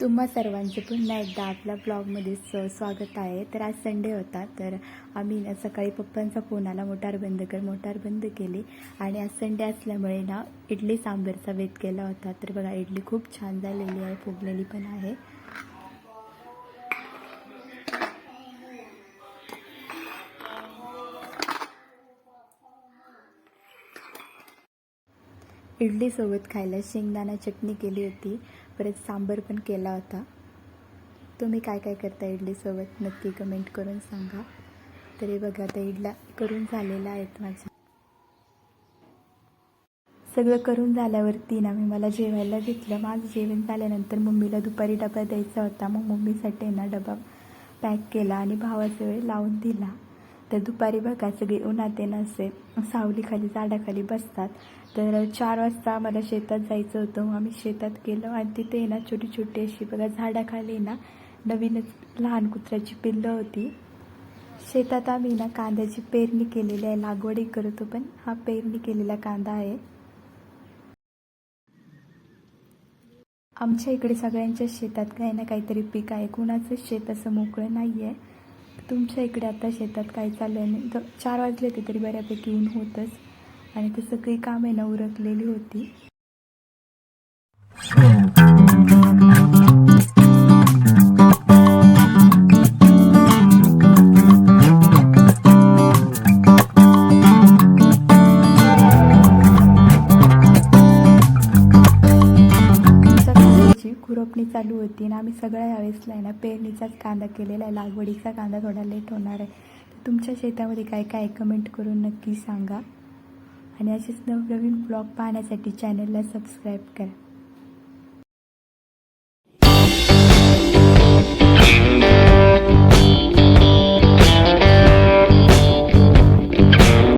तुम्हा सर्वांचं पुन्हा एकदा आपल्या ब्लॉगमध्ये स स्वागत आहे. तर आज संडे होता तर आम्ही ना सकाळी पप्पांचा फोन आला मोटार बंद कर मोटार बंद केली. आणि आज संडे असल्यामुळे ना इडली सांबरचा वेध केला होता. तर बघा इडली खूप छान झालेली आहे फुगलेली पण आहे. इडलीसोबत खायला शेंगदाणा चटणी केली होती परत सांबर पण केला होता. तुम्ही काय काय करता इडलीसोबत? नक्की कमेंट करून सांगा. तरी बघा आता इडला करून झालेला आहेत माझा. सगळं करून झाल्यावरती ना मी मला जेवायला घेतलं. माझं जेवण झाल्यानंतर मम्मीला दुपारी डबा द्यायचा होता. मग मम्मीसाठी ना डबा पॅक केला आणि भावाचा वेळ लावून दिला. तर दुपारी बघा सगळी उन्हात येणं असे सावलीखाली झाडाखाली बसतात. तर चार वाजता आम्हाला शेतात जायचं होतं. मग आम्ही शेतात गेलो आणि तिथे ना छोटी छोटी अशी बघा झाडाखाली ना नवीनच लहान कुत्र्याची पिल्लं होती. शेतात आम्ही ना कांद्याची पेरणी केलेली आहे. लागवडही करतो पण हा पेरणी केलेला कांदा आहे. आमच्या इकडे सगळ्यांच्या शेतात काही ना काहीतरी पीक आहे. कुणाचं शेत असं मोकळं नाही आहे तुमच्या इकडे आता शेतात काय चाललं आहे तर चार वाजले होते तरी बऱ्यापैकी ऊन होतंच. आणि ते सगळी कामे ना उरकलेली होती. रोपणी चालू होती ना आम्ही सगळ्या यावेळेसला आहे ना पेरणीचाच कांदा केलेला आहे लागवडीचा कांदा थोडा लेट होणार आहे. तर तुमच्या शेतामध्ये काय काय कमेंट करून नक्की सांगा. आणि असेच नवनवीन ब्लॉग पाहण्यासाठी चॅनलला सबस्क्राईब करा.